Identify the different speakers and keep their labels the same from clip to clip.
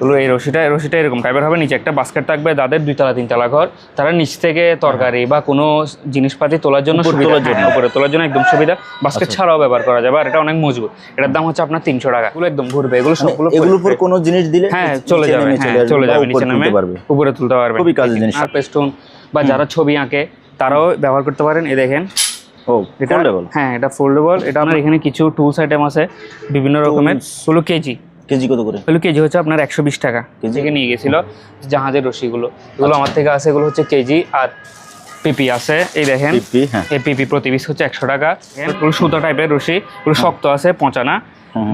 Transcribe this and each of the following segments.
Speaker 1: এগুলো এই রশিটা এই রশিটা এরকম। টাইপের হবে নিচে একটা বাস্কেট থাকবে যাদের দুইতলা তিনতলা ঘর। তারা নিচ থেকে তরকারি বা কোনো জিনিসপাতি তোলার জন্য
Speaker 2: তোলার জন্য।
Speaker 1: হ্যাঁ, উপরে তোলার জন্য একদম সুবিধা। বাস্কেট
Speaker 2: আচ্ছা।
Speaker 1: ছাড়াও ব্যবহার করা যাবে আর এটা অনেক মজবুত। এটার দাম হচ্ছে আপনার তিনশো টাকা। এগুলো একদম ঘুরবে এগুলো
Speaker 2: মানে
Speaker 1: সবগুলো
Speaker 2: এগুলোর উপর কোনো জিনিস দিলে
Speaker 1: হ্যাঁ চলে যাবে হ্যাঁ চলে যাবে নিচে নামে
Speaker 2: পারবে।
Speaker 1: উপরে তুলতে পারবে।
Speaker 2: খুবই কাজের জিনিস।
Speaker 1: আর পেস্টুন বা যারা ছবি আঁকে তারাও ব্যবহার করতে পারেন। এ দেখেন।
Speaker 2: ও
Speaker 1: এটা হ্যাঁ এটা ফোল্ডেবল এটা আপনার এখানে কিছু টুলস আইটেম আছে বিভিন্ন রকমের। ষোলো কেজি।
Speaker 2: কেজি কত করে?
Speaker 1: এগুলো কেজি হচ্ছে আপনার একশো বিশ টাকা।
Speaker 2: কেজি?
Speaker 1: থেকে নিয়ে গেছিল জাহাজের রশিগুলো। এগুলো আমার থেকে আছে এগুলো হচ্ছে কেজি আর পিপি আছে। এই দেখেন
Speaker 2: পিপি হ্যাঁ।
Speaker 1: এই পিপি প্রতি পিস হচ্ছে একশো টাকা। সুতা টাইপের রশি এগুলো শক্ত আছে পচানা।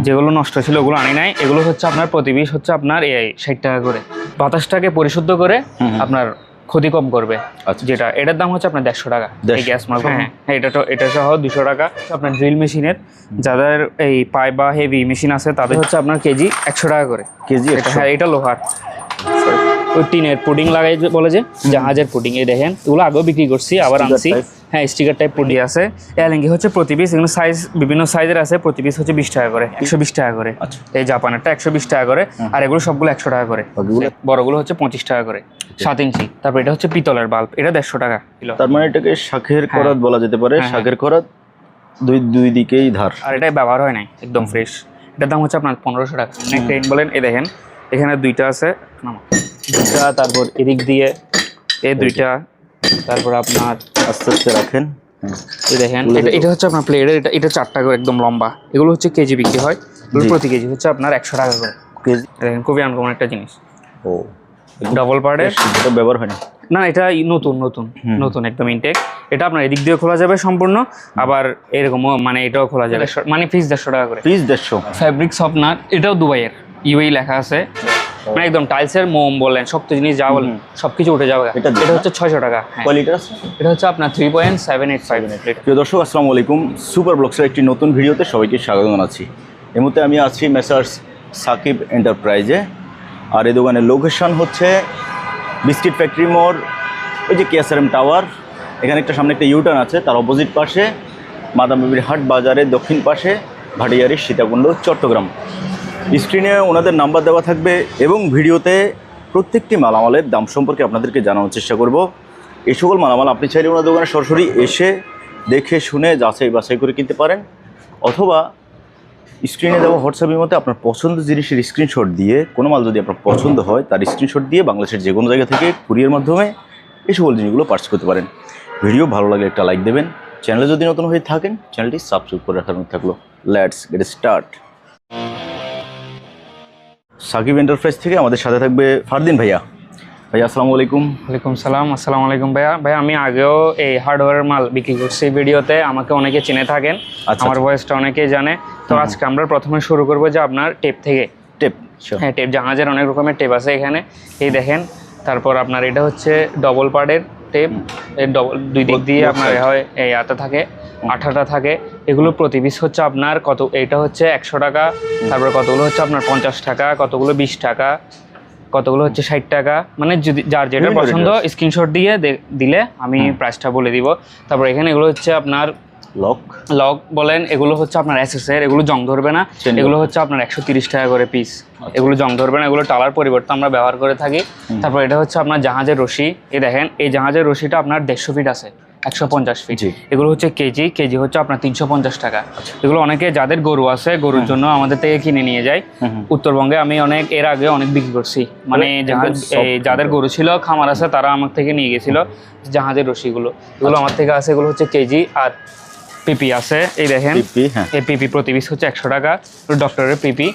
Speaker 1: যেগুলো নষ্ট ছিল ওগুলো আনি নাই। এগুলো হচ্ছে আপনার প্রতি পিস হচ্ছে আপনার এই ষাট টাকা করে। বাতাসটাকে পরিশুদ্ধ করে। আপনার ক্ষতি কম করবে।
Speaker 2: আচ্ছা
Speaker 1: যেটা এটার দাম হচ্ছে আপনার দেড়শো টাকা। এই গ্যাস মাস্ক হ্যাঁ। হ্যাঁ এটা তো এটা সহ দুশো টাকা। আপনার ড্রিল মেশিনের যাদের এই পাই বা হেভি মেশিন আছে তাদের হচ্ছে আপনার কেজি একশো টাকা করে।
Speaker 2: কেজি
Speaker 1: এটা হ্যাঁ এটা লোহার। ওই টিনের পুডিং লাগাই বলে যে জাহাজের পুডিং এই দেখেন। এগুলো আগেও বিক্রি করছি আবার আনছি? হ্যাঁ স্টিকার টাইপ পুডি আছে। এলেঙ্গি হচ্ছে প্রতি পিস এগুলো সাইজ বিভিন্ন সাইজের আছে প্রতি পিস হচ্ছে বিশ টাকা করে একশো বিশ টাকা করে।
Speaker 2: আচ্ছা।
Speaker 1: এই জাপানেরটা একশো বিশ টাকা করে আর এগুলো সবগুলো একশো টাকা করে? বড়গুলো হচ্ছে পঁচিশ টাকা করে সাত ইঞ্চি। তারপর এটা হচ্ছে পিতলের বাল্ব এটা দেড়শো টাকা
Speaker 2: তার মানে এটাকে শাখের করাত বলা যেতে পারে।
Speaker 1: হ্যাঁ,
Speaker 2: শাখের করাত দুই দুই দিকেই ধার।
Speaker 1: আর এটা ব্যবহার হয় নাই একদম ফ্রেশ এটার দাম হচ্ছে আপনার পনেরোশো টাকা। বলেন এ দেখেন এখানে দুইটা আছে। দুইটা তারপর এদিক দিয়ে এ দুইটা তারপর আপনার
Speaker 2: আস্তে আস্তে রাখেন।
Speaker 1: এই দেখেন এটা এটা হচ্ছে আপনার প্লেটের এটা এটা চারটা করে একদম লম্বা। এগুলো হচ্ছে কেজি বিক্রি হয়। প্রতি কেজি হচ্ছে আপনার একশো টাকা করে।
Speaker 2: কেজি।
Speaker 1: দেখেন খুবই আনকমন একটা জিনিস।
Speaker 2: ও।
Speaker 1: ডবল পার্টের
Speaker 2: এটা ব্যবহার হয় না?
Speaker 1: না এটা নতুন নতুন নতুন একদম ইনটেক এটা আপনার এদিক দিয়ে খোলা যাবে সম্পূর্ণ। আবার এরকমও মানে এটাও খোলা যাবে। মানে পিস দেড়শো টাকা করে।
Speaker 2: পিস দেড়শো।
Speaker 1: ফ্যাব্রিক্স আপনার এটাও দুবাইয়ের। ইউএই লেখা আছে। মানে একদম টাইলসের মোম বললেন শক্ত জিনিস যা বলেন সবকিছু উঠে যাবে।
Speaker 2: এটা
Speaker 1: হচ্ছে ছয়শো টাকা। হ্যাঁ।
Speaker 2: কোয়ালিটি আছে?
Speaker 1: এটা হচ্ছে আপনার three point seven eight five
Speaker 2: প্রিয় দর্শক আসসালামু আলাইকুম। সুপার ব্লগসের একটি নতুন ভিডিওতে সবাইকে স্বাগত জানাচ্ছি। এই মুহূর্তে আমি আছি মেসার্স সাকিব এন্টারপ্রাইজে আর এই দোকানের লোকেশন হচ্ছে বিস্কিট ফ্যাক্টরি মোড় ওই যে কেএসআরএম টাওয়ার এখানে একটা সামনে একটা ইউটার্ন আছে তার অপোজিট পাশে মাদামবিবির হাট বাজারের দক্ষিণ পাশে ভাটিয়ারি সীতাকুণ্ড চট্টগ্রাম। স্ক্রিনে ওনাদের নাম্বার দেওয়া থাকবে এবং ভিডিওতে প্রত্যেকটি মালামালের দাম সম্পর্কে আপনাদেরকে জানানোর চেষ্টা করব। এই সকল মালামাল আপনি চাইলে ওনার দোকানে সরাসরি এসে দেখে শুনে যাচাই বাছাই করে কিনতে পারেন অথবা স্ক্রিনে দেওয়া হোয়াটসঅ্যাপের মধ্যে আপনার পছন্দ জিনিসের স্ক্রিনশট দিয়ে কোনো মাল যদি আপনার পছন্দ হয় তার স্ক্রিনশট দিয়ে বাংলাদেশের যে কোনো জায়গা থেকে কুরিয়ার মাধ্যমে এই সকল জিনিসগুলো পার্চেস করতে পারেন। ভিডিও ভালো লাগলে একটা লাইক দেবেন। চ্যানেলে যদি নতুন হয়ে থাকেন, চ্যানেলটি সাবস্ক্রাইব করে রাখার মধ্যে থাকল। Let's get start Sakib enterprise থেকে আমাদের সাথে থাকবে ফারদিন ভাইয়া। ভাইয়া আসসালামু আলাইকুম।
Speaker 1: ওয়ালাইকুম সালাম আসসালামু আলাইকুম ভাইয়া। ভাই আমি আগেও এই হার্ডওয়্যারের মাল বিক্রি করছি ভিডিওতে আমাকে অনেকে চিনে থাকেন
Speaker 2: আচ্ছা,
Speaker 1: আমার ভয়েসটা অনেকেই জানে। তো আজকে আমরা প্রথমে শুরু করব যে আপনার টেপ থেকে।
Speaker 2: টেপ
Speaker 1: হ্যাঁ টেপ জাহাজের অনেক রকমের টেপ আছে এখানে। এই দেখেন তারপর আপনার এটা হচ্ছে ডবল পার্টের টেপ এর ডবল দুই দিক দিয়ে আপনার হয় এই আটা থাকে আঠাটা থাকে। এগুলো প্রতি পিস হচ্ছে আপনার কত এটা হচ্ছে একশো টাকা তারপরে কতগুলো হচ্ছে আপনার পঞ্চাশ টাকা কতগুলো বিশ টাকা কতগুলো হচ্ছে ষাট টাকা। মানে যদি যার যেটা পছন্দ স্ক্রিনশট দিয়ে দিলে আমি প্রাইসটা বলে দিব। তারপর এখানে এগুলো হচ্ছে আপনার
Speaker 2: লক।
Speaker 1: লক বলেন এগুলো হচ্ছে আপনার এসএসের এগুলো জং ধরবে না। এগুলো হচ্ছে আপনার একশো টাকা করে পিস
Speaker 2: আচ্ছা।
Speaker 1: এগুলো জং ধরবে না এগুলো টালার পরিবর্তে আমরা ব্যবহার করে থাকি। তারপর এটা হচ্ছে আপনার জাহাজের রশি। এই দেখেন এই জাহাজের রশিটা আপনার দেড়শো ফিট আছে একশো পঞ্চাশ ফিট এগুলো হচ্ছে কেজি কেজি হচ্ছে আপনার তিনশো পঞ্চাশ টাকা। এগুলো অনেকে যাদের গরু আছে গরুর জন্য আমাদের থেকে কিনে নিয়ে যায়। উত্তরবঙ্গে আমি অনেক এর আগে অনেক বিক্রি করছি। মানে জাহাজ যাদের গরু ছিল খামার আছে তারা আমার থেকে নিয়ে গেছিল জাহাজের রশিগুলো। এগুলো আমার থেকে আছে এগুলো হচ্ছে কেজি আর পিপি আছে এই দেখেন।
Speaker 2: পিপি হ্যাঁ।
Speaker 1: এই পিপি প্রতি পিস হচ্ছে একশো টাকা ডক্টরের পিপি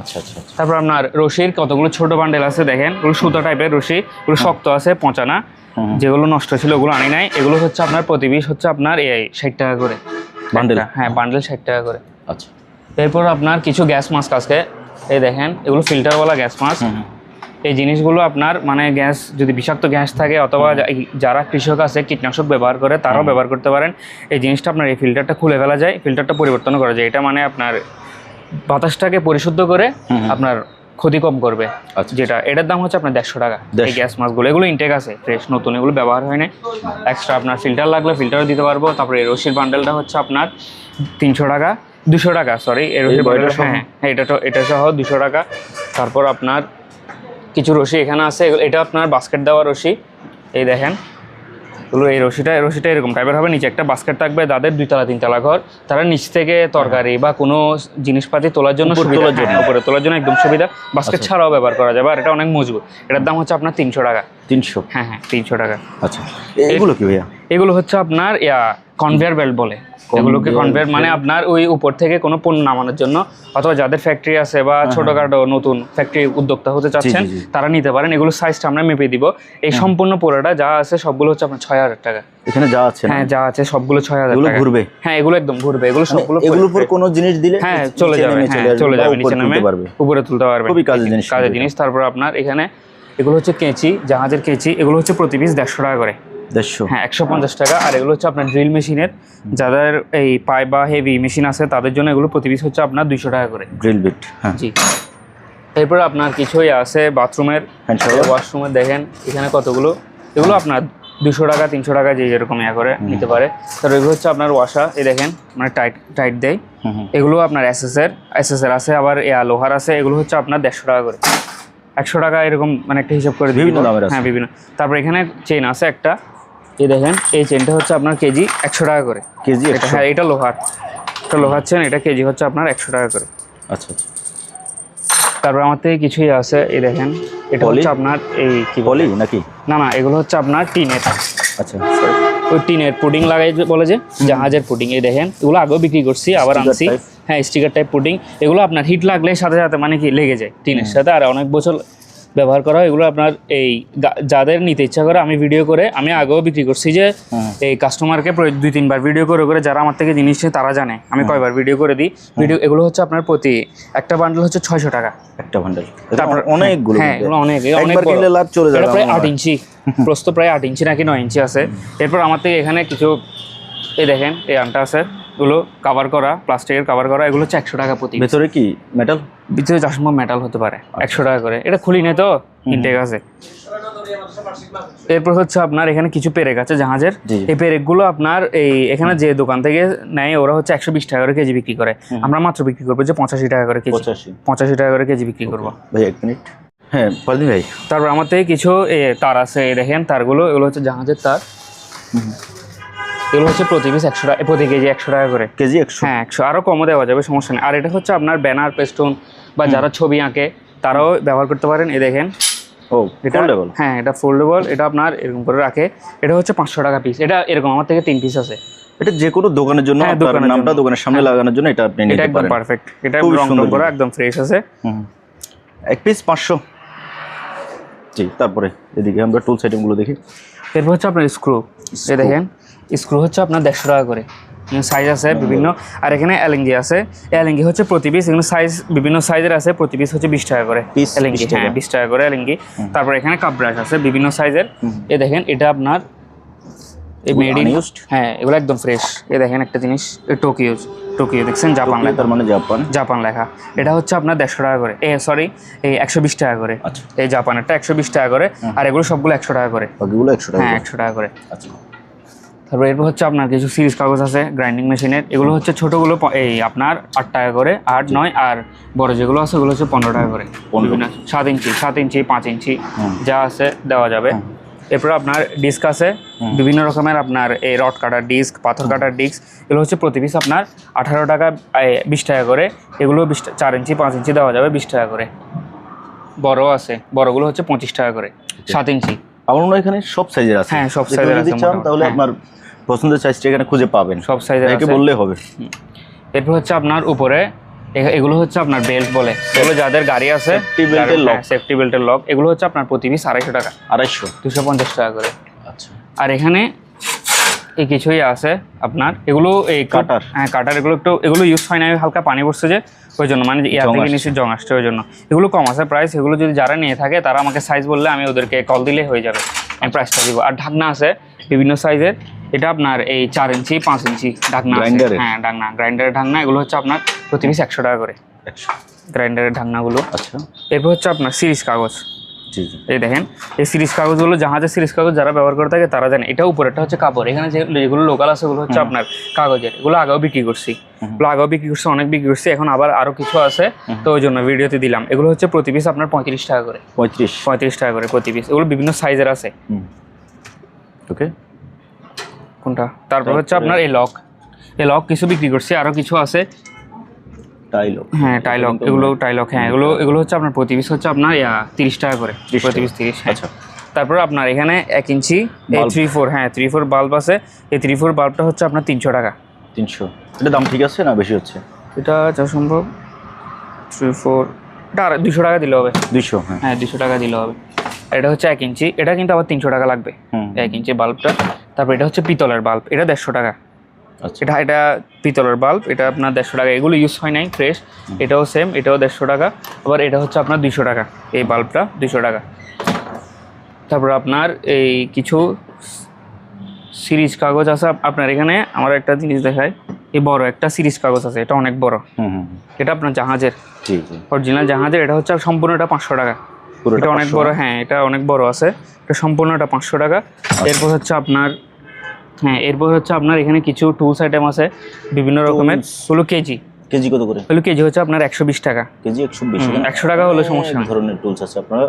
Speaker 2: আচ্ছা আচ্ছা আচ্ছা।
Speaker 1: তারপর আপনার রশির কতগুলো ছোট বান্ডেল আছে দেখেন ওগুলো সুতো টাইপের রশি ওগুলো শক্ত আছে পচানা। যেগুলো নষ্ট ছিল ওগুলো আনি নাই। এগুলো হচ্ছে আপনার প্রতি পিস হচ্ছে আপনার এই ষাট টাকা করে? একটা, হ্যাঁ বান্ডেল ষাট টাকা করে।
Speaker 2: আচ্ছা।
Speaker 1: এরপর আপনার কিছু গ্যাস মাস্ক আছে। এই দেখেন এগুলো ফিল্টারওয়ালা গ্যাস মাস্ক। এই জিনিসগুলো আপনার মানে গ্যাস যদি বিষাক্ত গ্যাস থাকে অথবা যারা কৃষক আছে কীটনাশক ব্যবহার করে তারাও ব্যবহার করতে পারেন। এই জিনিসটা আপনার এই ফিল্টারটা খুলে ফেলা যায় ফিল্টারটা পরিবর্তন করা যায়। এটা মানে আপনার বাতাসটাকে পরিশুদ্ধ করে। আপনার ক্ষতি কম করবে।
Speaker 2: আচ্ছা
Speaker 1: যেটা এটার দাম হচ্ছে আপনার দেড়শো টাকা। এই গ্যাস মাছগুলো এগুলো ইনটেক আছে ফ্রেশ নতুন এগুলো ব্যবহার হয় না এক্সট্রা আপনার ফিল্টার লাগলে ফিল্টারও দিতে পারব। তারপরে এই রশির বান্ডেলটা হচ্ছে আপনার তিনশো টাকা দুশো টাকা সরি এই রশির বান্ডেল হ্যাঁ হ্যাঁ এটা তো এটা সহ দুশো টাকা। তারপর আপনার কিছু রশি এখানে আছে এটা আপনার বাস্কেট দেওয়া রশি। এই দেখেন এগুলো এই রশিটা এই রশিটা এরকম টাইপের হবে। নিচে একটা বাস্কেট থাকবে যাদের দুইতলা তিনতলা ঘর। তারা নিচ থেকে তরকারি বা কোনো জিনিসপাতি তোলার জন্য
Speaker 2: তোলার জন্য।
Speaker 1: উপরে তোলার জন্য একদম সুবিধা। বাস্কেট
Speaker 2: আচ্ছা।
Speaker 1: ছাড়াও ব্যবহার করা যাবে আর এটা অনেক মজবুত। এটার দাম হচ্ছে আপনার তিনশো টাকা।
Speaker 2: তিনশো?
Speaker 1: হ্যাঁ হ্যাঁ তিনশো টাকা।
Speaker 2: আচ্ছা। এগুলো কি ভাইয়া?
Speaker 1: এগুলো হচ্ছে আপনার ইয়া কনভেয়ার বেল্ট বলে। এগুলোকে কনভেয়ার মানে আপনার ওই উপর থেকে কোনো পণ্য নামানোর জন্য অথবা যাদের ফ্যাক্টরি আছে বা ছোটখাটো নতুন ফ্যাক্টরি উদ্যোক্তা হতে চাচ্ছেন। তারা নিতে পারেন। এগুলো সাইজটা আমরা মেপে দিব। এই সম্পূর্ণ পুরোটা যা আছে সবগুলো হচ্ছে আপনার ছয় হাজার টাকা।
Speaker 2: এখানে যা আছে
Speaker 1: হ্যাঁ যা আছে সবগুলো ছয় হাজার
Speaker 2: এগুলো ঘুরবে?
Speaker 1: হ্যাঁ এগুলো একদম ঘুরবে। এগুলো
Speaker 2: মানে
Speaker 1: সবগুলো
Speaker 2: এগুলোর উপর কোনো জিনিস দিলে
Speaker 1: হ্যাঁ চলে যাবে। হ্যাঁ চলে যাবে নিচে নামে উপরে তুলতে পারবে।
Speaker 2: খুবই কাজের জিনিস
Speaker 1: কাজের জিনিস। তারপর আপনার এখানে এগুলো হচ্ছে কেঁচি জাহাজের কেঁচি এগুলো হচ্ছে প্রতি পিস দেড়শো টাকা করে।
Speaker 2: দেড়শো।
Speaker 1: হ্যাঁ একশো পঞ্চাশ টাকা। আর এগুলো হচ্ছে আপনার ড্রিল মেশিনের। যাদের এই পাইপ বা হেভি মেশিন আছে তাদের জন্য এগুলো প্রতি পিস হচ্ছে আপনার দুইশো টাকা করে।
Speaker 2: ড্রিল বিট হ্যাঁ।
Speaker 1: জি। এরপর আপনার কিছুই আছে বাথরুমের। ওয়াশরুমের দেখেন এখানে কতগুলো? এগুলো আপনার দুশো টাকা তিনশো টাকা যে যেরকম ইয়া করে নিতে পারে। তার এগুলো হচ্ছে আপনার ওয়াশা এই দেখেন মানে টাইট টাইট দেয়। এগুলো আপনার এসএসের এসএসের আছে আবার ইয়া লোহার আছে এগুলো হচ্ছে আপনার দেড়শো টাকা করে। একশো টাকা এরকম মানে একটা হিসাব করে
Speaker 2: বিভিন্ন দামের
Speaker 1: হ্যাঁ বিভিন্ন। তারপর এখানে চেন আছে একটা। এই দেখেন এই চেনটা হচ্ছে আপনার কেজি একশো টাকা করে।
Speaker 2: কেজি
Speaker 1: এটা হ্যাঁ এটা লোহার। এটা লোহার চেন এটা কেজি হচ্ছে আপনার একশো টাকা করে।
Speaker 2: আচ্ছা আচ্ছা।
Speaker 1: তারপর আমার থেকে কিছুই আছে এই দেখেন এটা? হচ্ছে আপনার এই কি বলি?
Speaker 2: নাকি?
Speaker 1: না না এগুলো হচ্ছে আপনার টিনের।
Speaker 2: আচ্ছা।
Speaker 1: ওই টিনের পুডিং লাগাই বলে যে জাহাজের পুডিং এই দেখেন এগুলো আগেও বিক্রি করছি আবার আনছি। হ্যাঁ স্টিকার টাইপ পুডিং এগুলো আপনার হিট লাগলে সাথে সাথে মানে কি লেগে যায় টিনের সাথে আর অনেক বছর ব্যবহার করা হয় এগুলো আপনার এই যাদের নিতে ইচ্ছা করে আমি ভিডিও করে আমি আগেও বিক্রি করছি যে এই কাস্টমারকে দুই তিনবার ভিডিও করে করে যারা আমার থেকে জিনিস তারা জানে। আমি কয়বার ভিডিও করে দিই। ভিডিও এগুলো হচ্ছে আপনার প্রতি একটা বান্ডেল হচ্ছে ছয়শো টাকা।
Speaker 2: একটা বান্ডেল
Speaker 1: তারপর
Speaker 2: অনেকগুলো
Speaker 1: হ্যাঁ এগুলো অনেক অনেক
Speaker 2: লাভ চলে যাবে
Speaker 1: প্রায় আট ইঞ্চি। প্রস্ত প্রায় আট ইঞ্চি নাকি নয় ইঞ্চি আছে। এরপর আমার থেকে এখানে কিছু এই দেখেন এই আনটা আছে। এগুলো কাভার করা প্লাস্টিকের কাভার করা এগুলো হচ্ছে একশো টাকা প্রতি
Speaker 2: ভেতরে কি মেটাল
Speaker 1: ভিতরে চাষমা মেটাল হতে পারে একশো টাকা করে। এটা খুলি নেই তো ইনটেক আছে এরপর হচ্ছে আপনার এখানে কিছু পেরেক আছে জাহাজের। এই পেরেকগুলো আপনার এই এখানে যে দোকান থেকে নেয় ওরা হচ্ছে একশো বিশ টাকা করে কেজি বিক্রি করে। আমরা মাত্র বিক্রি করব যে পঁচাশি টাকা করে কেজি।
Speaker 2: পঁচাশি।
Speaker 1: টাকা করে কেজি বিক্রি করব।
Speaker 2: ভাই এক মিনিট। হ্যাঁ ভাই।
Speaker 1: তারপর আমার থেকে কিছু তার আছে দেখেন তারগুলো এগুলো হচ্ছে জাহাজের তার। এগুলো হচ্ছে প্রতি পিস একশো টাকা প্রতি কেজি একশো টাকা করে।
Speaker 2: কেজি একশো।
Speaker 1: হ্যাঁ একশো আরও কমও দেওয়া যাবে সমস্যা নেই। আর এটা হচ্ছে আপনার ব্যানার পেস্টুন বা যারা ছবি আঁকে তারাও ব্যবহার করতে পারেন। এই দেখেন।
Speaker 2: ও
Speaker 1: এটা
Speaker 2: ফোল্ডেবল
Speaker 1: হ্যাঁ এটা ফোল্ডেবল এটা আপনার এরকম করে রাখে। এটা হচ্ছে পাঁচশো টাকা পিস এটা এরকম আমার থেকে তিন পিস আছে।
Speaker 2: এটা যে কোনো দোকানের জন্য
Speaker 1: হ্যাঁ,
Speaker 2: আপনার
Speaker 1: দোকানের
Speaker 2: নামটা দোকানের সামনে লাগানোর জন্য এটা আপনি
Speaker 1: এটা একদম পারফেক্ট এটা রং টং করা একদম ফ্রেশ আছে।
Speaker 2: হুম। এক পিস পাঁচশো। জি তারপরে এদিকে আমরা টুলস আইটেমগুলো দেখি।
Speaker 1: এরপর হচ্ছে আপনার স্ক্রু এই দেখেন। স্ক্রু হচ্ছে আপনার দেড়শো টাকা করে। সাইজ আছে বিভিন্ন। আর এখানে এলেঙ্গি আছে। এলেঙ্গি হচ্ছে প্রতি পিস এখানে সাইজ বিভিন্ন সাইজের আছে প্রতি পিস হচ্ছে বিশ টাকা করে। এলেঙ্গি হ্যাঁ বিশ টাকা করে এলেঙ্গি তারপর এখানে কাপ ব্রাশ আছে বিভিন্ন সাইজের এ দেখেন এটা আপনার এই
Speaker 2: এগুলো
Speaker 1: মেড ইন হ্যাঁ এগুলো একদম ফ্রেশ এ দেখেন একটা জিনিস টোকিও টোকিও দেখছেন? জাপান লেখা।
Speaker 2: মানে জাপান
Speaker 1: জাপান লেখা। এটা হচ্ছে আপনার দেড়শো টাকা করে। এ সরি এই একশো বিশ টাকা করে।
Speaker 2: আচ্ছা।
Speaker 1: এই জাপানেরটা একশো বিশ টাকা করে। আর এগুলো সবগুলো একশো টাকা করে।
Speaker 2: একশো টাকা
Speaker 1: হ্যাঁ। একশো টাকা করে।
Speaker 2: আচ্ছা।
Speaker 1: তারপর এরপর হচ্ছে আপনার কিছু সিরিজ কাগজ আছে গ্রাইন্ডিং মেশিনের এগুলো হচ্ছে ছোটোগুলো এই আপনার আট টাকা করে আট নয় আর বড় যেগুলো আছে ওগুলো হচ্ছে পনেরো টাকা করে। সাত ইঞ্চি সাত ইঞ্চি পাঁচ ইঞ্চি যা আছে দেওয়া যাবে। এরপর আপনার ডিস্ক আছে বিভিন্ন রকমের আপনার এই রড কাটার ডিস্ক পাথর কাটার ডিস্ক এগুলো হচ্ছে প্রতি পিস আপনার আঠারো টাকা বিশ টাকা করে। এগুলো বিশ চার ইঞ্চি পাঁচ ইঞ্চি দেওয়া যাবে বিশ টাকা করে। বড় আছে বড়গুলো হচ্ছে পঁচিশ টাকা করে সাত ইঞ্চি।
Speaker 2: আমার মনে হয় এখানে সব সাইজের আছে।
Speaker 1: হ্যাঁ, সব
Speaker 2: যদি
Speaker 1: আছে
Speaker 2: তাহলে। আপনার পছন্দের সাইজটা এখানে খুঁজে পাবেন।
Speaker 1: সব সাইজের
Speaker 2: একে
Speaker 1: আছে।
Speaker 2: বললে হবে।
Speaker 1: এরপর হচ্ছে আপনার উপরে এগুলো হচ্ছে আপনার বেল্ট বলে। এগুলো যাদের গাড়ি আছে
Speaker 2: belt এর lock।
Speaker 1: সেফটি বেল্টের লক এগুলো হচ্ছে আপনার প্রতি পিস আড়াইশো টাকা।
Speaker 2: আড়াইশো?
Speaker 1: দুশো পঞ্চাশ টাকা করে।
Speaker 2: আচ্ছা।
Speaker 1: আর এখানে এই কিছুই আছে আপনার। এগুলো এই
Speaker 2: কাটার।
Speaker 1: হ্যাঁ কাটার। এগুলো একটু এগুলো ইউজ হয় না হালকা পানি পড়ছে যে ওই জন্য। মানে ইয়ার থেকে। নিচে জং আসছে ওই জন্য। এগুলো কম আছে প্রাইস এগুলো যদি যারা নিয়ে থাকে তারা আমাকে সাইজ বললে আমি ওদেরকে কল দিলে হয়ে যাবে। আমি প্রাইসটা দিব। আর ঢাকনা আছে বিভিন্ন সাইজের এটা আপনার এই চার ইঞ্চি পাঁচ ইঞ্চি ঢাকনা হ্যাঁ ঢাকনা। গ্রাইন্ডারের ঢাকনা এগুলো হচ্ছে আপনার প্রতি পিস একশো টাকা করে। গ্রাইন্ডারের ঢাকনাগুলো।
Speaker 2: আচ্ছা।
Speaker 1: এরপর হচ্ছে আপনার সিরিজ কাগজ। এই দেখেন এই সিরিজ কাগজগুলো জাহাজের সিরিজ কাগজ যারা ব্যবহার করে থাকে তারা জানে। এটা উপরেরটা হচ্ছে কাপড়। এখানে যে যেগুলো লোকাল আছে ওগুলো হচ্ছে আপনার কাগজের। এগুলো আগেও বিক্রি করছি। এগুলো আগেও বিক্রি করছি অনেক বিক্রি করছি এখন আবার আরও কিছু আছে। তো ওই জন্য ভিডিওতে দিলাম। এগুলো হচ্ছে প্রতি পিস আপনার পঁয়ত্রিশ টাকা করে।
Speaker 2: পঁয়ত্রিশ।
Speaker 1: পঁয়ত্রিশ টাকা করে প্রতি পিস। এগুলো বিভিন্ন সাইজের আছে।
Speaker 2: ওকে
Speaker 1: কোনটা? তারপর হচ্ছে আপনার এই লক এই লক কিছু বিক্রি করছি আরও কিছু আছে।
Speaker 2: টাইলো
Speaker 1: হ্যাঁ টাইলক এগুলো টাইলক হ্যাঁ এগুলো এগুলো হচ্ছে আপনার প্রতি পিস হচ্ছে আপনার তিরিশ টাকা করে।
Speaker 2: 30
Speaker 1: প্রতি পিস তিরিশ হ্যাঁ।
Speaker 2: আচ্ছা।
Speaker 1: তারপর আপনার এখানে এক ইঞ্চি থ্রি ফোর হ্যাঁ থ্রি ফোর বাল্ব আছে। এই থ্রি ফোর বাল্বটা হচ্ছে আপনার তিনশো টাকা।
Speaker 2: তিনশো। এটা দাম ঠিক আছে না বেশি হচ্ছে?
Speaker 1: এটা যা সম্ভব থ্রি ফোর এটা আর দুশো টাকা দিলে হবে।
Speaker 2: দুইশো হ্যাঁ।
Speaker 1: হ্যাঁ দুশো টাকা দিলে হবে। এটা হচ্ছে এক ইঞ্চি এটা কিন্তু আবার তিনশো টাকা লাগবে। এক ইঞ্চি বাল্বটা তারপর এটা হচ্ছে পিতলের বাল্ব এটা দেড়শো টাকা।
Speaker 2: আচ্ছা।
Speaker 1: এটা এটা পিতলের বাল্ব এটা আপনার দেড়শো টাকা। এগুলো ইউজ হয় নাই ফ্রেশ এটাও সেম এটাও দেড়শো টাকা। আবার এটা হচ্ছে আপনার দুশো টাকা এই বাল্বটা দুশো টাকা। তারপর আপনার এই কিছু সিরিজ কাগজ আছে আপনার এখানে আমার একটা জিনিস দেখায় এই বড় একটা সিরিজ কাগজ আছে এটা অনেক বড়। এটা আপনার জাহাজের। অরিজিনাল জাহাজের এটা হচ্ছে সম্পূর্ণ এটা পাঁচশো টাকা। এটা অনেক বড় হ্যাঁ এটা অনেক বড় আছে। এটা সম্পূর্ণ এটা পাঁচশো টাকা। এরপর হচ্ছে আপনার হ্যাঁ এরপর হচ্ছে আপনার এখানে কিছু টুলস আইটেম আছে বিভিন্ন রকমের। হলো কেজি।
Speaker 2: কেজি কত করে?
Speaker 1: হলো কেজি হচ্ছে আপনার একশো বিশ টাকা।
Speaker 2: কেজি একশো বিশ
Speaker 1: 100 টাকা। হলে সমস্যা নেই।
Speaker 2: ধরনের টুলস আছে আপনারা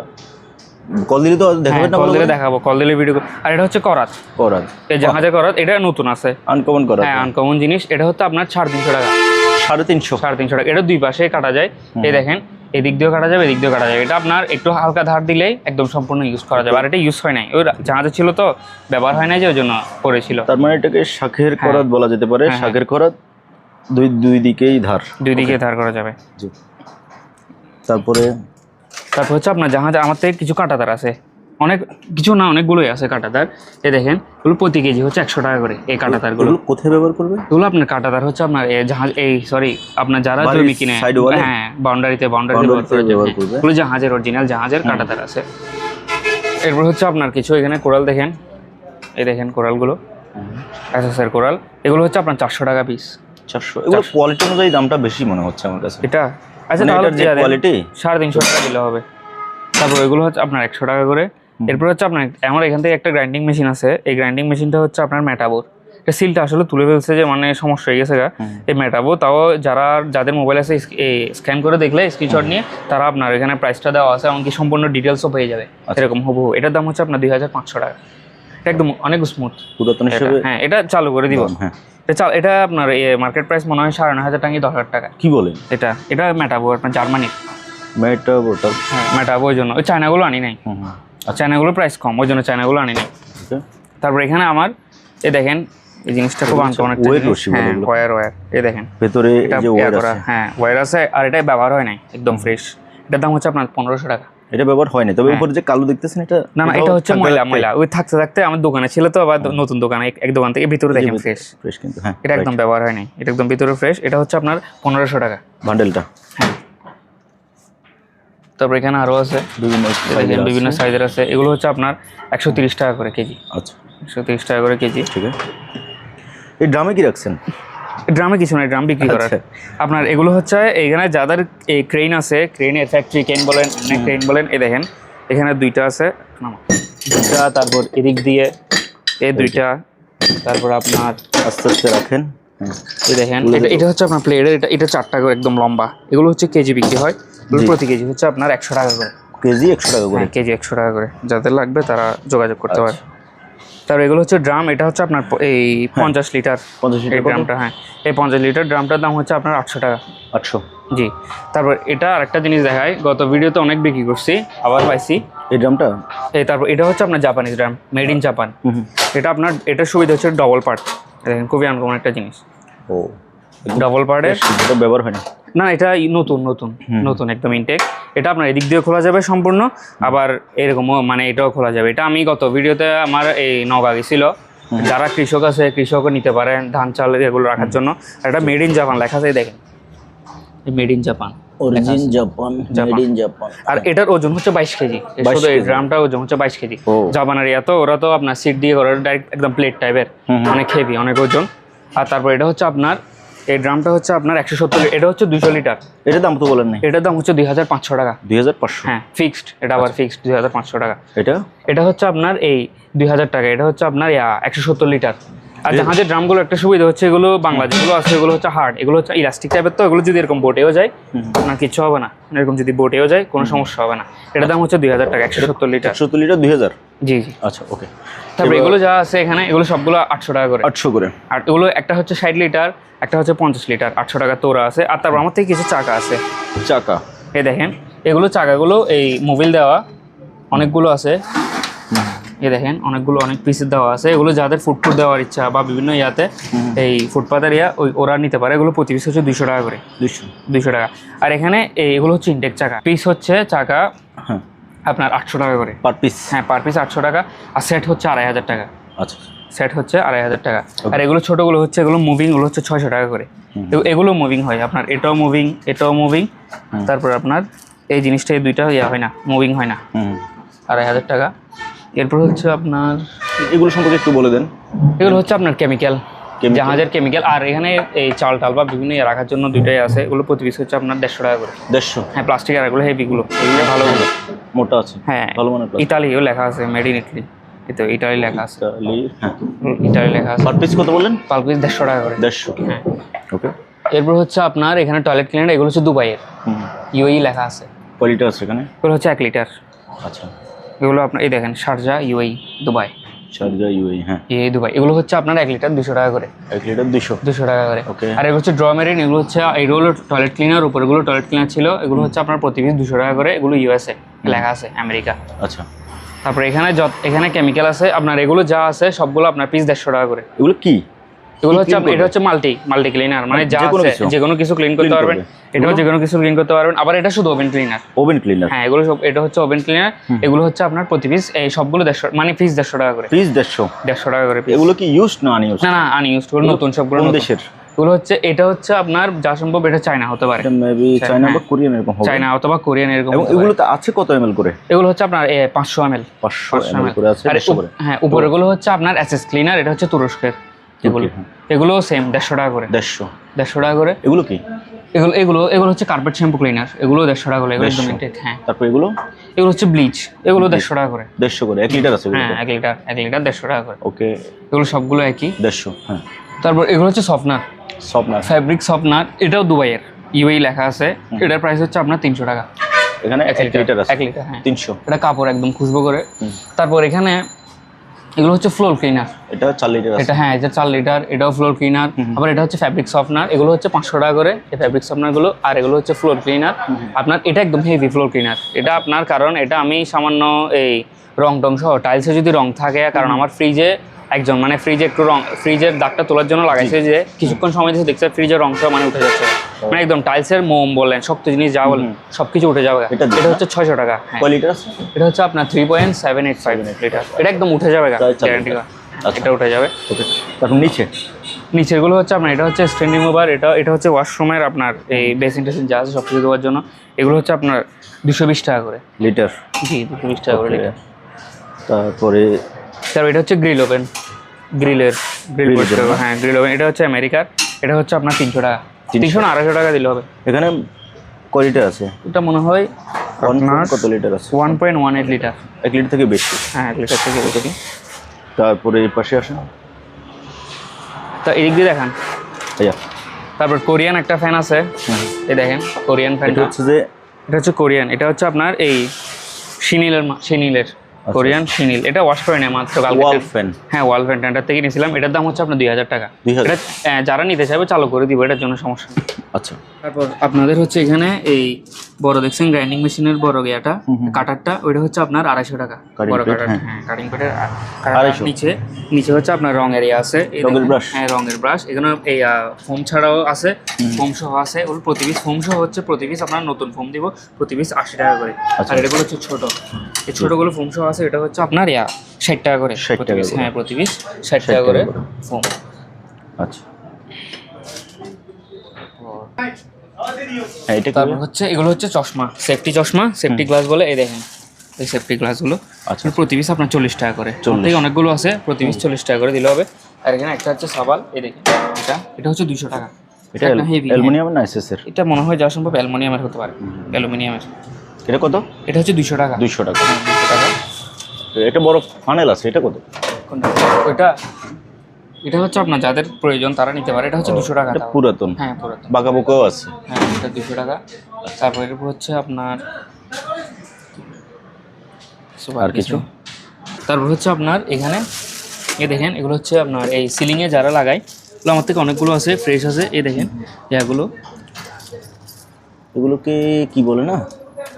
Speaker 2: কল দিলে তো দেখাবেন না
Speaker 1: কল দিলে দেখাবো কল দিলে ভিডিও আর এটা হচ্ছে করাত।
Speaker 2: করার
Speaker 1: এই জাহাজে করাত এটা নতুন আছে।
Speaker 2: আনকমন
Speaker 1: হ্যাঁ আনকমন জিনিস এটা হচ্ছে আপনার সাড়ে তিনশো টাকা।
Speaker 2: সাড়ে তিনশো।
Speaker 1: সাড়ে তিনশো টাকা। এটা দুই পাশে কাটা যায়। এই দেখেন এদিক দিয়েও কাটা যাবে এদিক দিয়েও কাটা যাবে। এটা আপনার একটু হালকা ধার দিলেই একদম সম্পূর্ণ ইউজ করা যাবে। আর এটা ইউজ হয় নাই। ওই জাহাজে ছিল তো ব্যবহার হয় নাই যে ওই জন্য করেছিল।
Speaker 2: তার মানে এটাকে শাখের করাত বলা যেতে পারে।
Speaker 1: হ্যাঁ,
Speaker 2: শাখের করাত দুই দুই দিকেই ধার।
Speaker 1: দুই দিকে ধার করা যাবে।
Speaker 2: জি। তারপরে
Speaker 1: তারপর হচ্ছে আপনার জাহাজে আমার থেকে কিছু কাটাতার আছে। অনেক কিছু না অনেকগুলোই আছে কাটাতার। এই দেখেন এগুলো প্রতি কেজি হচ্ছে একশো টাকা করে এই কাটাতারগুলো।
Speaker 2: কোথায় ব্যবহার করবে?
Speaker 1: এগুলো আপনার কাটাতার হচ্ছে আপনার এই জাহাজ এই সরি আপনার যারা জমি কিনে
Speaker 2: এ?
Speaker 1: হ্যাঁ বাউন্ডারিতে বাউন্ডারি। এগুলো জাহাজের অরিজিনাল জাহাজের কাটাতার আছে। এরপর হচ্ছে আপনার কিছু এখানে কোরাল দেখেন। এই দেখেন কোরালগুলো এসএসের কোরাল এগুলো হচ্ছে আপনার চারশো টাকা পিস
Speaker 2: চারশো এগুলো কোয়ালিটি অনুযায়ী দামটা বেশি মনে হচ্ছে আমার কাছে।
Speaker 1: এটা? আচ্ছা
Speaker 2: মানে
Speaker 1: তাহলে।
Speaker 2: কোয়ালিটি
Speaker 1: সাড়ে তিনশো টাকা দিলে হবে। তারপর এগুলো হচ্ছে আপনার একশো টাকা করে। এরপর হচ্ছে আপনার আমার এখান থেকে একটা গ্রাইন্ডিং মেশিন আছে। এই গ্রাইন্ডিং মেশিনটা হচ্ছে আপনার মেটাবোর এটা সিলটা আসলে তুলে ফেলছে যে মানে সমস্যা হয়ে গেছে গা। এই মেটাবো তাও যারা যাদের মোবাইল আছে স্ক্যান করে দেখলে স্ক্রিনশট নিয়ে তারা আপনার এখানে প্রাইসটা দেওয়া আছে এমনকি সম্পূর্ণ ডিটেলসও পেয়ে যাবে। এরকম হুবহু। এটার দাম হচ্ছে আপনার দুই হাজার পাঁচশো টাকা। একদম অনেক স্মুথ
Speaker 2: পুরাতন
Speaker 1: হ্যাঁ এটা চালু করে দিব।
Speaker 2: হ্যাঁ।
Speaker 1: এটা চাল এটা আপনার মার্কেট প্রাইস মনে হয় সাড়ে নয় হাজার টাকা কি দশ হাজার টাকা।
Speaker 2: কি বলেন
Speaker 1: এটা এটা মেটাবো আপনার জার্মানির।
Speaker 2: মেটা
Speaker 1: হ্যাঁ মেটাবো ওই জন্য। ওই চায়নাগুলো আনি নাই।
Speaker 2: হুম
Speaker 1: চায়নাগুলোর প্রাইস কম ওই জন্য চায়নাগুলো আনি নাই তারপর এখানে আমার এই দেখেন এই জিনিসটা খুব আনকমন একটা হ্যাঁ
Speaker 2: এগুলো।
Speaker 1: ওয়্যার ওয়্যার এই দেখেন।
Speaker 2: ভেতরে যে
Speaker 1: করা, হ্যাঁ ওয়্যার আছে আর এটা ব্যবহার হয় নাই একদম ফ্রেশ এটার দাম হচ্ছে আপনার পনেরোশো টাকা।
Speaker 2: এটা ব্যবহার হয় না তবে উপরে যে কালো দেখতেছেন এটা
Speaker 1: না না এটা হচ্ছে ময়লা ময়লা। ওই থাকতে থাকতে আমার দোকানে ছিল তো আবার নতুন দোকানে এক- এক দোকান থেকে ভিতরে দেখেন ফ্রেশ
Speaker 2: ফ্রেশ কিন্তু হ্যাঁ
Speaker 1: এটা একদম ব্যবহার হয় নাই এটা একদম ভিতরে ফ্রেশ এটা হচ্ছে আপনার পনেরোশো টাকা।
Speaker 2: বান্ডেলটা।
Speaker 1: হ্যাঁ। তারপর এখানে আরও আছে
Speaker 2: বিভিন্ন
Speaker 1: বিভিন্ন সাইজের আছে। এগুলো হচ্ছে আপনার একশো টাকা করে কেজি।
Speaker 2: আচ্ছা।
Speaker 1: একশো টাকা করে কেজি।
Speaker 2: ঠিক আছে। এই ড্রামে কি রাখছেন?
Speaker 1: ড্রামে কিছু নাই ড্রাম বিক্রি করার।
Speaker 2: আচ্ছা।
Speaker 1: আপনার এগুলো হচ্ছে এইখানে যাদের এই ক্রেন আছে ক্রেনের ফ্যাক্টরি ক্রেন বলেন ক্রেন বলেন এই দেখেন এখানে দুইটা আছে দুইটা তারপর এদিক দিয়ে এ দুইটা তারপর আপনার
Speaker 2: আস্তে আস্তে রাখেন।
Speaker 1: এই দেখেন এটা এটা হচ্ছে আপনার প্লেটের এটা এটা চারটা করে একদম লম্বা। এগুলো হচ্ছে কেজি বিক্রি হয়। প্রতি কেজি হচ্ছে আপনার একশো টাকা করে।
Speaker 2: কেজি একশো টাকা করে।
Speaker 1: হ্যাঁ কেজি একশো টাকা করে। যাদের লাগবে তারা যোগাযোগ করতে পারে। তারপর এগুলো হচ্ছে ড্রাম এটা হচ্ছে আপনার এই পঞ্চাশ লিটার।
Speaker 2: পঞ্চাশ লিটার
Speaker 1: ড্রামটা হ্যাঁ। এই পঞ্চাশ লিটার ড্রামটার দাম হচ্ছে আপনার আটশো টাকা।
Speaker 2: আটশো।
Speaker 1: জি। তারপর এটা আরেকটা জিনিস দেখায় গত ভিডিওতে অনেক বিক্রি করছি আবার পাইছি।
Speaker 2: এই ড্রামটা?
Speaker 1: এই তারপর এটা হচ্ছে আপনার Japanese drum made in Japan.
Speaker 2: হুম হুম।
Speaker 1: এটা আপনার এটার সুবিধা হচ্ছে ডবল পার্ট দেখেন খুবই আনকমন একটা জিনিস।
Speaker 2: ও।
Speaker 1: ডবল পার্টের
Speaker 2: এটা ব্যবহার হয় না
Speaker 1: না এটা নতুন নতুন নতুন একদম ইনটেক এটা আপনার এদিক দিয়ে খোলা যাবে সম্পূর্ণ আবার এরকমও মানে এটাও খোলা যাবে। এটা আমি গত ভিডিওতে আমার এই নগা গেছিল যারা কৃষক আছে কৃষকও নিতে পারেন ধান চাল এগুলো রাখার জন্য। আর এটা মেড ইন জাপান লেখা আছে এই দেখেন। Made in Japan
Speaker 2: origin Japan made in Japan
Speaker 1: আর এটার ওজন হচ্ছে বাইশ কেজি। শুধু এই। ড্রামটার ওজন হচ্ছে বাইশ কেজি।
Speaker 2: ও।
Speaker 1: জাপানের ইয়া তো ওরা তো আপনার সিট দিয়ে করে ডাইরেক্ট একদম প্লেট টাইপের। অনেক হেভি অনেক ওজন। আর তারপর এটা হচ্ছে আপনার এই ড্রামটা হচ্ছে আপনার একশো সত্তর এটা হচ্ছে দুশো লিটার।
Speaker 2: এটার দাম তো বলেন না
Speaker 1: এটার দাম হচ্ছে দুই হাজার পাঁচশো টাকা।
Speaker 2: দুই হাজার পাঁচশো?
Speaker 1: হ্যাঁ ফিক্সড এটা আবার ফিক্সড দুই হাজার পাঁচশো টাকা।
Speaker 2: এটা?
Speaker 1: এটা হচ্ছে আপনার এই দুই হাজার টাকা এটা হচ্ছে আপনার একশো সত্তর লিটার। আর জাহাজের ড্রামগুলো একটা সুবিধা হচ্ছে এগুলো বাংলা যেগুলো আছে এগুলো হচ্ছে হার্ড এগুলো হচ্ছে ইলাস্টিক টাইপের তো এগুলো যদি এরকম বোটেও যায় আপনার কিছু হবে না। এরকম যদি বোটেও যায় কোনো সমস্যা হবে না। এটার দাম হচ্ছে দুই হাজার টাকা একশো সত্তর লিটার
Speaker 2: সত্তর লিটার দুই হাজার?
Speaker 1: জি জি।
Speaker 2: আচ্ছা ওকে
Speaker 1: তারপরে এগুলো যা আছে এখানে এগুলো সবগুলো আটশো টাকা করে।
Speaker 2: আটশো করে।
Speaker 1: আর এগুলো একটা হচ্ছে ষাট লিটার একটা হচ্ছে পঞ্চাশ লিটার আটশো টাকা তোরা আছে। আর তারপর আমার থেকে কিছু চাকা আছে।
Speaker 2: চাকা?
Speaker 1: এই দেখেন এগুলো চাকাগুলো এই মোবিল দেওয়া অনেকগুলো আছে। এই দেখেন অনেকগুলো অনেক পিসের দেওয়া আছে। এগুলো যাদের ফুটফুট দেওয়ার ইচ্ছা বা বিভিন্ন ইয়াতে এই ফুটপাতের ইয়া ওই ওরা নিতে পারে। এগুলো প্রতি পিস হচ্ছে দুশো টাকা করে।
Speaker 2: দুশো
Speaker 1: দুশো টাকা। আর এখানে এগুলো হচ্ছে ইনটেক চাকা। পিস হচ্ছে চাকা
Speaker 2: হ্যাঁ।
Speaker 1: আপনার আটশো টাকা করে।
Speaker 2: পার পিস
Speaker 1: হ্যাঁ পার পিস আটশো টাকা। আর সেট হচ্ছে আড়াই হাজার টাকা।
Speaker 2: আচ্ছা।
Speaker 1: সেট হচ্ছে আড়াই হাজার টাকা। আর এগুলো ছোটোগুলো হচ্ছে এগুলো মুভিং এগুলো হচ্ছে ছয়শো টাকা করে। এগু- এগুলো মুভিং হয়। আপনার এটাও মুভিং এটাও মুভিং তারপর আপনার এই জিনিসটা এই দুইটা ইয়া হয় না মুভিং হয় না। আড়াই হাজার টাকা। এরপর হচ্ছে আপনার
Speaker 2: এগুলো সম্পর্কে একটু বলে দেন।
Speaker 1: এগুলো হচ্ছে আপনার কেমিক্যাল জাহাজের কেমিক্যাল আর এখানে এই চাল টাল বা বিভিন্ন ইয়ে রাখার জন্য দুইটাই আছে। এগুলো প্রতি পিস হচ্ছে আপনার দেড়শো টাকা করে।
Speaker 2: দেড়শো?
Speaker 1: হ্যাঁ প্লাস্টিকের আর এগুলো হেভিগুলো এগুলো ভালোগুলো
Speaker 2: মোটা আছে।
Speaker 1: হ্যাঁ
Speaker 2: ভালো plastic।
Speaker 1: ইতালিও লেখা আছে মেড ইন ইটালি এতো ইটালি লেখা আছে।
Speaker 2: তাহলে হ্যাঁ।
Speaker 1: ইটালি লেখা আছে।
Speaker 2: পার পিস কত বললেন?
Speaker 1: পার পিস দেড়শো টাকা করে।
Speaker 2: দেড়শো।
Speaker 1: হ্যাঁ।
Speaker 2: ওকে
Speaker 1: এরপর হচ্ছে আপনার এখানে টয়লেট ক্লিনার এগুলো হচ্ছে দুবাইয়ের।
Speaker 2: হুম।
Speaker 1: ইউই লেখা আছে।
Speaker 2: কয় লিটার আছে এখানে?
Speaker 1: এগুলো হচ্ছে এক লিটার
Speaker 2: আচ্ছা।
Speaker 1: এগুলো আপনার এই দেখেন Sharjah UAE Dubai.
Speaker 2: Sharjah UAE হ্যাঁ।
Speaker 1: এই দুবাই এগুলো হচ্ছে আপনার এক লিটার দুশো টাকা করে।
Speaker 2: এক লিটার দুশো?
Speaker 1: দুশো টাকা করে।
Speaker 2: Okay.
Speaker 1: আর এগুলো হচ্ছে ড্র মেরিন এগুলো হচ্ছে এগুলো টয়লেট ক্লিনার উপরগুলো টয়লেট ক্লিনার ছিল এগুলো হচ্ছে আপনার প্রতি পিস দুশো টাকা করে এগুলো ইউএসএ লেখা আছে আমেরিকা।
Speaker 2: আচ্ছা।
Speaker 1: তারপরে এখানে যত এখানে কেমিক্যাল আছে আপনার এগুলো যা আছে সবগুলো আপনার পিস দেড়শো টাকা করে।
Speaker 2: এগুলো কি?
Speaker 1: এগুলো হচ্ছে এটা হচ্ছে মাল্টি মাল্টি ক্লিনার মানে যা
Speaker 2: যে কোনো কিছু?
Speaker 1: যে কোনো কিছু ক্লিন করতে পারবেন। এটাও যে কোনো কিছু ক্লিন করতে পারবেন। আবার এটা শুধু ওভেন ক্লিনার
Speaker 2: ওভেন ক্লিনার
Speaker 1: হ্যাঁ এগুলো সব এটা হচ্ছে ওভেন ক্লিনার এগুলো হচ্ছে আপনার প্রতি পিস এই সবগুলো দেড়শো মানে পিস দেড়শো টাকা করে।
Speaker 2: পিস দেড়শো।
Speaker 1: দেড়শো টাকা করে
Speaker 2: এগুলো কি ইউজ না আনইউজ
Speaker 1: না না আনইউজড নতুন সবগুলো
Speaker 2: দেশের?
Speaker 1: এগুলো হচ্ছে এটা হচ্ছে আপনার যা সম্ভব এটা চায়না হতে পারে।
Speaker 2: মেবি চায়না বা কোরিয়ান এরকম হবে।
Speaker 1: চায়না অথবা কোরিয়ান এরকম
Speaker 2: এবং
Speaker 1: হতে পারে।
Speaker 2: এগুলোতে আছে কত এমএল করে?
Speaker 1: এগুলো হচ্ছে আপনার পাঁচশো এম এল
Speaker 2: পাঁচশো
Speaker 1: পাঁচশো
Speaker 2: এমএল করে আছে
Speaker 1: হ্যাঁ উপরেগুলো হচ্ছে আপনার এসএস ক্লিনার এটা হচ্ছে তুরস্কের। এগুলো
Speaker 2: হ্যাঁ।
Speaker 1: এগুলো সেম দেড়শো টাকা করে।
Speaker 2: দেড়শো।
Speaker 1: দেড়শো টাকা করে।
Speaker 2: এগুলো কি?
Speaker 1: এগুলো এগুলো এগুলো হচ্ছে কার্পেট শ্যাম্পু ক্লিনার এগুলো দেড়শো টাকা করে এগুলো একদম ইনটেক হ্যাঁ।
Speaker 2: তারপর এগুলো?
Speaker 1: এগুলো হচ্ছে ব্লিচ এগুলো দেড়শো টাকা করে।
Speaker 2: দেড়শো করে এক লিটার আছে
Speaker 1: হ্যাঁ এক লিটার এক লিটার দেড়শো টাকা করে।
Speaker 2: ওকে
Speaker 1: এগুলো সবগুলো একই।
Speaker 2: দেড়শো হ্যাঁ।
Speaker 1: তারপর এগুলো হচ্ছে সফটনার ফ্যাব্রিক সফটনার এটাও দুবাইয়ের। ইউএই লেখা আছে। এটার প্রাইস হচ্ছে আপনার তিনশো টাকা।
Speaker 2: এখানে এক লিটার আছে।
Speaker 1: এক লিটার হ্যাঁ।
Speaker 2: তিনশো।
Speaker 1: এটা কাপড় একদম খুশবু করে। তারপর এখানে এগুলো হচ্ছে ফ্লোর ক্লিনার
Speaker 2: এটা চার লিটার আছে।
Speaker 1: এটা হ্যাঁ এটা চার লিটার এটাও ফ্লোর ক্লিনার আবার এটা হচ্ছে ফ্যাব্রিক সফটনার এগুলো হচ্ছে পাঁচশো টাকা করে এই ফ্যাব্রিক সফটনারগুলো আর এগুলো হচ্ছে ফ্লোর ক্লিনার আপনার এটা একদম হেভি ফ্লোর ক্লিনার এটা আপনার কারণ এটা আমি সামান্য এই রং টং সহ টাইলসে যদি রং থাকে কারণ আমার ফ্রিজে একজন মানে ফ্রিজে একটু রং ফ্রিজের দাগটা তোলার জন্য লাগাইছে যে কিছুক্ষণ সময় দিয়েছে দেখছে ফ্রিজের রং সহ মানে উঠে যাচ্ছে। মানে একদম টাইলসের মোম বলেন শক্ত জিনিস যা বলেন সব কিছু উঠে যাবে।
Speaker 2: এটা
Speaker 1: হচ্ছে ছয়শো টাকা। হ্যাঁ।
Speaker 2: লিটার
Speaker 1: এটা হচ্ছে আপনার three point seven eight five litre এটা একদম উঠে যাবে গ্যারান্টি
Speaker 2: আচ্ছা।
Speaker 1: এটা উঠে যাবে।
Speaker 2: তারপর নিচে?
Speaker 1: নিচেরগুলো হচ্ছে আপনার এটা হচ্ছে স্ট্যান্ড রিমুভার এটা এটা হচ্ছে ওয়াশরুমের আপনার এই বেসিন টেসিন যা আছে সব কিছু দেওয়ার জন্য। এগুলো হচ্ছে আপনার দুশো বিশ টাকা করে।
Speaker 2: লিটার
Speaker 1: জি দুশো বিশ টাকা করে লিটার
Speaker 2: তারপরে
Speaker 1: তারপর এটা হচ্ছে গ্রিল ওভেন গ্রিলের গ্রিল। হ্যাঁ গ্রিল ওভেন এটা হচ্ছে আমেরিকার এটা হচ্ছে আপনার তিনশো টাকা। তিনশো না আড়াইশো টাকা দিলে হবে।
Speaker 2: এখানে কয় লিটার আছে?
Speaker 1: এটা মনে হয় আপনার
Speaker 2: কত লিটার আছে?
Speaker 1: One point one eight litre
Speaker 2: এক লিটার থেকে বেশি।
Speaker 1: হ্যাঁ এক লিটার থেকে বেশি।
Speaker 2: তারপরে এই পাশে আসেন।
Speaker 1: তা এদিক দিয়ে দেখান। তারপর কোরিয়ান একটা ফ্যান আছে। এই দেখেন কোরিয়ান
Speaker 2: এটা
Speaker 1: ফ্যানটা
Speaker 2: হচ্ছে যে
Speaker 1: এটা হচ্ছে কোরিয়ান। এটা হচ্ছে আপনার এই শিনিলের মা- শিনিলের। কোরিয়ান শিনিল এটা ওয়াশ করে নেয় মাত্র কালকে।
Speaker 2: ওয়াল ফ্যান
Speaker 1: হ্যাঁ ওয়াল ফ্যানটার থেকে নিয়েছিলাম এটার দাম হচ্ছে আপনার দুই হাজার টাকা। এটা যারা নিতে চাইবে চালু করে দিব এটার জন্য সমস্যা নেই।
Speaker 2: আচ্ছা।
Speaker 1: তারপর আপনাদের হচ্ছে এখানে এই বড় দেখছেন গ্রাইন্ডিং মেশিনের বড় গিয়াটা কাটারটা ওইটা হচ্ছে আপনার আড়াইশো টাকা বড় কাটার
Speaker 2: হ্যাঁ।
Speaker 1: হ্যাঁ কাটিং প্লেটের
Speaker 2: আড়াইশো।
Speaker 1: নিচে নিচে হচ্ছে আপনার রং এরিয়া আছে।
Speaker 2: রঙের
Speaker 1: হ্যাঁ রঙের ব্রাশ এখানে এই ফোম ছাড়াও আছে ফোম সহ আছে। ওর প্রতি পিস ফোম সহ হচ্ছে প্রতি পিস আপনার নতুন ফোম দিব প্রতি পিস আশি টাকা করে।
Speaker 2: আচ্ছা।
Speaker 1: আর এগুলো হচ্ছে ছোট। এই ছোটগুলো ফোম সহ আছে এটা হচ্ছে আপনার ইয়া ষাট টাকা করে
Speaker 2: 60 টাকা
Speaker 1: হ্যাঁ প্রতি পিস ষাট টাকা করে। ফোম
Speaker 2: আচ্ছা। হ্যাঁ এটা কি?
Speaker 1: তারপর হচ্ছে এগুলো হচ্ছে চশমা। সেফটি চশমা সেফটি গ্লাস বলে এই দেখেন। এই সেফটি গ্লাসগুলো
Speaker 2: আচ্ছা।
Speaker 1: প্রতি পিস আপনার চল্লিশ টাকা করে।
Speaker 2: 40
Speaker 1: অনেকগুলো আছে প্রতি পিস চল্লিশ টাকা করে দিলে হবে। আর এখানে একটা হচ্ছে সাবাল এই দেখেন। এটা এটা হচ্ছে দুশো টাকা।
Speaker 2: এটা
Speaker 1: heavy, হ্যাঁ।
Speaker 2: অ্যালুমিনিয়াম না এসএসের
Speaker 1: এটা মনে হয় যা সম্ভব অ্যালুমিনিয়ামের হতে পারে। অ্যালুমিনিয়ামের।
Speaker 2: এটা কত?
Speaker 1: এটা হচ্ছে দুশো টাকা।
Speaker 2: দুইশো টাকা।
Speaker 1: হ্যাঁ দুশো টাকা।
Speaker 2: এটা বড় ফানেল আছে এটা কত?
Speaker 1: ওইটা এটা হচ্ছে আপনার যাদের প্রয়োজন তারা নিতে পারে। এটা হচ্ছে দুশো টাকা
Speaker 2: পুরাতন?
Speaker 1: হ্যাঁ পুরাতন।
Speaker 2: বাঁকা বোকাও আছে?
Speaker 1: হ্যাঁ এটা দুশো টাকা। তারপর এর উপর হচ্ছে আপনার
Speaker 2: আর কিছু?
Speaker 1: তারপর হচ্ছে আপনার এখানে এ দেখেন এগুলো হচ্ছে আপনার এই সিলিংয়ে যারা লাগায় এগুলো আমার থেকে অনেকগুলো আছে ফ্রেশ আছে এ দেখেন এগুলো।
Speaker 2: এগুলোকে কি বলে না?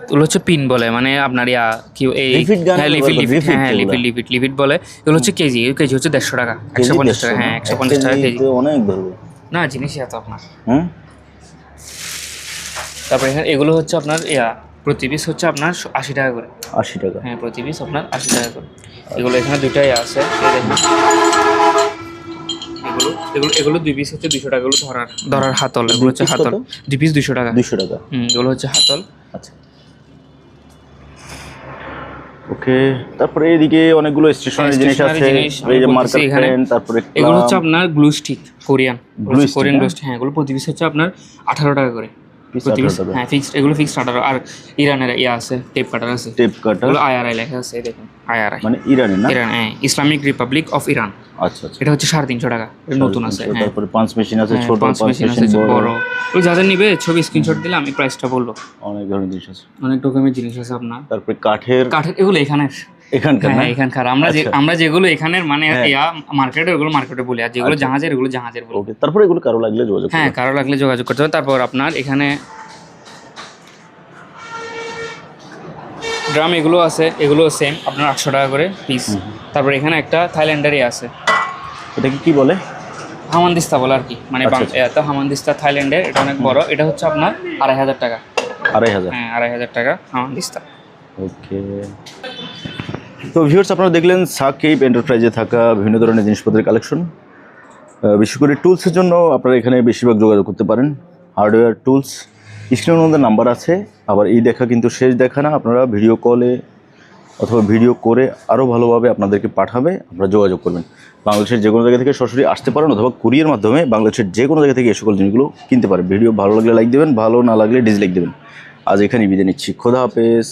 Speaker 1: এগুলো হচ্ছে পিন বলে মানে আপনার ইয়া কি এই হ্যাঁ লিফিট লিফিট হ্যাঁ। লিফিট লিফিট লিফিট বলে এগুলো হচ্ছে কেজি কেজি হচ্ছে দেড়শো টাকা একশো পঞ্চাশ
Speaker 2: 150
Speaker 1: টাকা হ্যাঁ? একশো
Speaker 2: এক
Speaker 1: পঞ্চাশ টাকা
Speaker 2: কেজি অনেক
Speaker 1: না জিনিসই এত আপনার।
Speaker 2: হুম?
Speaker 1: তারপরে এখানে এগুলো হচ্ছে আপনার ইয়া প্রতি পিস হচ্ছে আপনার আশি টাকা করে।
Speaker 2: আশি টাকা।
Speaker 1: হ্যাঁ প্রতি পিস আপনার আশি টাকা করে। এগুলো এখানে দুটাই আছে এগুলো এগুলো এগুলো দুই পিস হচ্ছে দুশো টাকা এগুলো ধরার ধরার হাতল এগুলো হচ্ছে হাতল। দুই পিস দুশো টাকা।
Speaker 2: দুশো টাকা।
Speaker 1: হুম এগুলো হচ্ছে হাতল।
Speaker 2: আচ্ছা। ওকে তারপরে এইদিকে অনেকগুলো স্টেশনারি
Speaker 1: হ্যাঁ,
Speaker 2: জিনিস আছে এই যে মার্কার পেন তারপরে
Speaker 1: এগুলো হচ্ছে আপনার glue stick Korean Korean glue stick হ্যাঁ। এগুলো প্রতি পিস হচ্ছে আপনার আঠারো টাকা করে।
Speaker 2: Piece
Speaker 1: প্রতি পিস
Speaker 2: 18 টাকা।
Speaker 1: হ্যাঁ ফিক্সড এগুলো ফিক্সড আর ইরানের ইয়া আছে টেপ কাটার আছে।
Speaker 2: টেপ কাটার
Speaker 1: আইআরআই লেখা আছে দেখুন আইআরআই
Speaker 2: মানে ইরানের না?
Speaker 1: ইরান হ্যাঁ ইসলামিক রিপাবলিক অফ ইরান
Speaker 2: আচ্ছা আচ্ছা।
Speaker 1: এটা হচ্ছে সাড়ে তিনশো টাকা নতুন আছে হ্যাঁ।
Speaker 2: তারপরে পাঁচ মেশিন আছে
Speaker 1: হ্যাঁ,
Speaker 2: ছোট
Speaker 1: পাঁচ
Speaker 2: পাঁচ
Speaker 1: মেশিন আছে
Speaker 2: বড়।
Speaker 1: বড়। ওই যাদের নিবে ছবি স্ক্রিনশট দিলে আমি প্রাইসটা বলব।
Speaker 2: অনেক ধরনের জিনিস আছে।
Speaker 1: অনেক রকমের জিনিস আছে আপনার।
Speaker 2: তারপরে কাঠের
Speaker 1: কাঠের এগুলো এখানের।
Speaker 2: এখানকার
Speaker 1: হ্যাঁ এখানকার। আমরা যে
Speaker 2: আচ্ছা।
Speaker 1: আমরা যেগুলো এখানের মানে
Speaker 2: হ্যাঁ।
Speaker 1: মার্কেটে ওগুলো মার্কেটে বলি আর যেগুলো
Speaker 2: আচ্ছা।
Speaker 1: জাহাজের ওগুলো জাহাজের বলি।
Speaker 2: ওকে তারপরে এগুলো কারও লাগলে যোগাযোগ
Speaker 1: হ্যাঁ কারও। লাগলে যোগাযোগ করতে হবে। তারপর আপনার এখানে ড্রাম এগুলো আছে এগুলো সেম আপনার আটশো টাকা করে পিস তারপর এখানে একটা থাইল্যান্ডারই আছে।
Speaker 2: এটাকে কি বলে?
Speaker 1: হামানদিস্তা বলে আর কি মানে
Speaker 2: আচ্ছা,
Speaker 1: এত হামানদিস্তা থাইল্যান্ডের এটা অনেক বড়। এটা হচ্ছে আপনার আড়াই হাজার টাকা।
Speaker 2: আড়াই হাজার।
Speaker 1: হ্যাঁ আড়াই হাজার টাকা হামানদিস্তা।
Speaker 2: ওকে তো ভিউয়ার্স আপনারা দেখলেন সাকিব এন্টারপ্রাইজে থাকা বিভিন্ন ধরনের জিনিসপত্রের কালেকশন বিশেষ করে টুলসের জন্য আপনারা এখানে বেশিরভাগ যোগাযোগ করতে পারেন। হার্ডওয়্যার টুলস স্ক্রিনের মধ্যে নাম্বার আছে। আবার এই দেখা কিন্তু শেষ দেখা না, আপনারা ভিডিও কলে অথবা ভিডিও করে আরও ভালোভাবে আপনাদেরকে পাঠাবে, আপনারা যোগাযোগ করবেন। বাংলাদেশের যে কোনো জায়গা থেকে সরাসরি আসতে পারেন অথবা কুরিয়ার মাধ্যমে বাংলাদেশের যে কোনো জায়গা থেকে এই সকল জিনিসগুলো কিনতে পারেন। ভিডিও ভালো লাগলে লাইক দেবেন, ভালো না লাগলে ডিসলাইক দেবেন। আজ এখানেই বিদায় নিচ্ছি। খোদা হাফেজ।